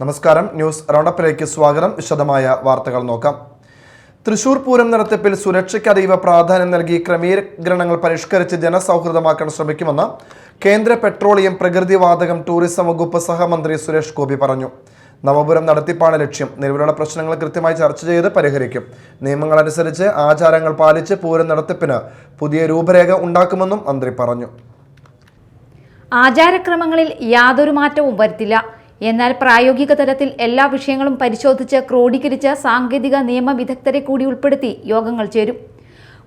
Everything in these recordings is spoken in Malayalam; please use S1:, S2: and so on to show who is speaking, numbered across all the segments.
S1: നമസ്കാരം. ന്യൂസ് റൗണ്ടപ്പിലേക്ക് സ്വാഗതം. വിശദമായ വാർത്തകൾ നോക്കാം. തൃശൂർ പൂരം നടത്തിപ്പിൽ സുരക്ഷയ്ക്ക് അതീവ പ്രാധാന്യം നൽകി ക്രമീകരണങ്ങൾ പരിഷ്കരിച്ച് ജനസൗഹൃദമാക്കാൻ ശ്രമിക്കുമെന്ന് കേന്ദ്ര പെട്രോളിയം പ്രകൃതിവാതകം ടൂറിസം വകുപ്പ് സഹമന്ത്രി സുരേഷ് ഗോപി പറഞ്ഞു. നവപുരം നടത്തിപ്പാണ് ലക്ഷ്യം. നിലവിലുള്ള പ്രശ്നങ്ങൾ കൃത്യമായി ചർച്ച ചെയ്ത് പരിഹരിക്കും. നിയമങ്ങൾ അനുസരിച്ച് ആചാരങ്ങൾ പാലിച്ച് പൂരം നടത്തിപ്പിന് പുതിയ രൂപരേഖ ഉണ്ടാക്കുമെന്നും മന്ത്രി പറഞ്ഞു.
S2: ആചാരക്രമങ്ങളിൽ യാതൊരു മാറ്റവും വരുത്തില്ല. എന്നാൽ പ്രായോഗിക തലത്തിൽ എല്ലാ വിഷയങ്ങളും പരിശോധിച്ച് ക്രോഡീകരിച്ച സാങ്കേതിക നിയമ വിദഗ്ധരെ കൂടി ഉൾപ്പെടുത്തി യോഗങ്ങൾ ചേരും.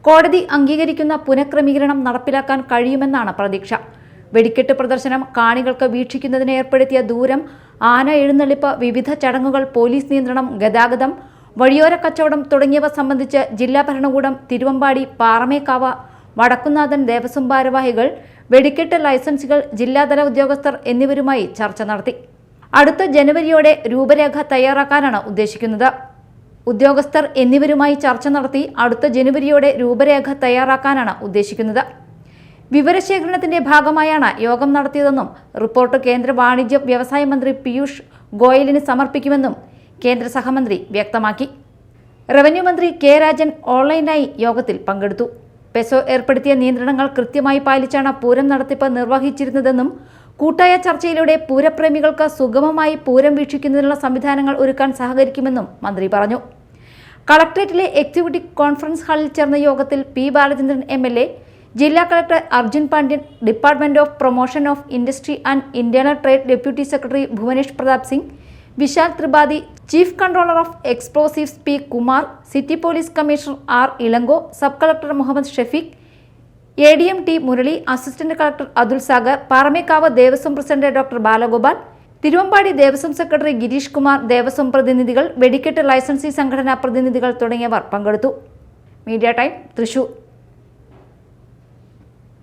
S2: കോടതി അംഗീകരിക്കുന്ന പുനഃക്രമീകരണം നടപ്പിലാക്കാൻ കഴിയുമെന്നാണ് പ്രതീക്ഷ. വെടിക്കെട്ട് പ്രദർശനം കാണികൾക്ക് വീക്ഷിക്കുന്നതിന് ഏർപ്പെടുത്തിയ ദൂരം ആന എഴുന്നള്ളിപ്പ് വിവിധ ചടങ്ങുകൾ പോലീസ് നിയന്ത്രണം ഗതാഗതം വഴിയോര കച്ചവടം തുടങ്ങിയവ സംബന്ധിച്ച് ജില്ലാ ഭരണകൂടം തിരുവമ്പാടി പാറമേക്കാവ് വടക്കുന്നാഥൻ ദേവസ്വം ഭാരവാഹികൾ വെടിക്കെട്ട് ലൈസൻസുകൾ ജില്ലാതല ഉദ്യോഗസ്ഥർ എന്നിവരുമായി ചർച്ച നടത്തി. അടുത്ത ജനുവരിയോടെ രൂപരേഖ തയ്യാറാക്കാനാണ് ഉദ്ദേശിക്കുന്നത്. ഉദ്യോഗസ്ഥർ എന്നിവരുമായി ചർച്ച നടത്തി അടുത്ത ജനുവരിയോടെ രൂപരേഖ തയ്യാറാക്കാനാണ് ഉദ്ദേശിക്കുന്നത്. വിവരശേഖരണത്തിന്റെ ഭാഗമായാണ് യോഗം നടത്തിയതെന്നും റിപ്പോർട്ട് കേന്ദ്ര വാണിജ്യ വ്യവസായ മന്ത്രി പീയൂഷ് ഗോയലിന് സമർപ്പിക്കുമെന്നും കേന്ദ്ര സഹമന്ത്രി വ്യക്തമാക്കി. റവന്യൂ മന്ത്രി കെ രാജൻ ഓൺലൈനായി യോഗത്തിൽ പങ്കെടുത്തു. പെസോ ഏർപ്പെടുത്തിയ നിയന്ത്രണങ്ങൾ കൃത്യമായി പാലിച്ചാണ് പൂരം നടത്തിപ്പ് നിർവഹിച്ചിരുന്നതെന്നും കൂട്ടായ ചർച്ചയിലൂടെ പൂരപ്രേമികൾക്ക് സുഗമമായി പൂരം വീക്ഷിക്കുന്നതിനുള്ള സംവിധാനങ്ങൾ ഒരുക്കാൻ സഹകരിക്കുമെന്നും മന്ത്രി പറഞ്ഞു. കളക്ട്രേറ്റിലെ എക്സിക്യൂട്ടീവ് കോൺഫറൻസ് ഹാളിൽ ചേർന്ന യോഗത്തിൽ പി ബാലചന്ദ്രൻ എം ജില്ലാ collector Arjun Pandian department of promotion of industry and internal trade deputy secretary Bhuvanesh Pratap Singh Vishal Tripathi chief controller of explosives P Kumar city police commissioner R Elango sub collector Muhammad Shefeeq A D M T Murali assistant collector Athul Sagar Paramekkavu Devaswom president doctor Balagopal Thiruvambadi Devaswom secretary Gireesh Kumar Devaswom പ്രതിനിധികൾ വെടിക്കെട്ട് ലൈസൻസി സംഘടനാ പ്രതിനിധികൾ തുടങ്ങിയവർ പങ്കെടുത്തു. Media time Thrissur.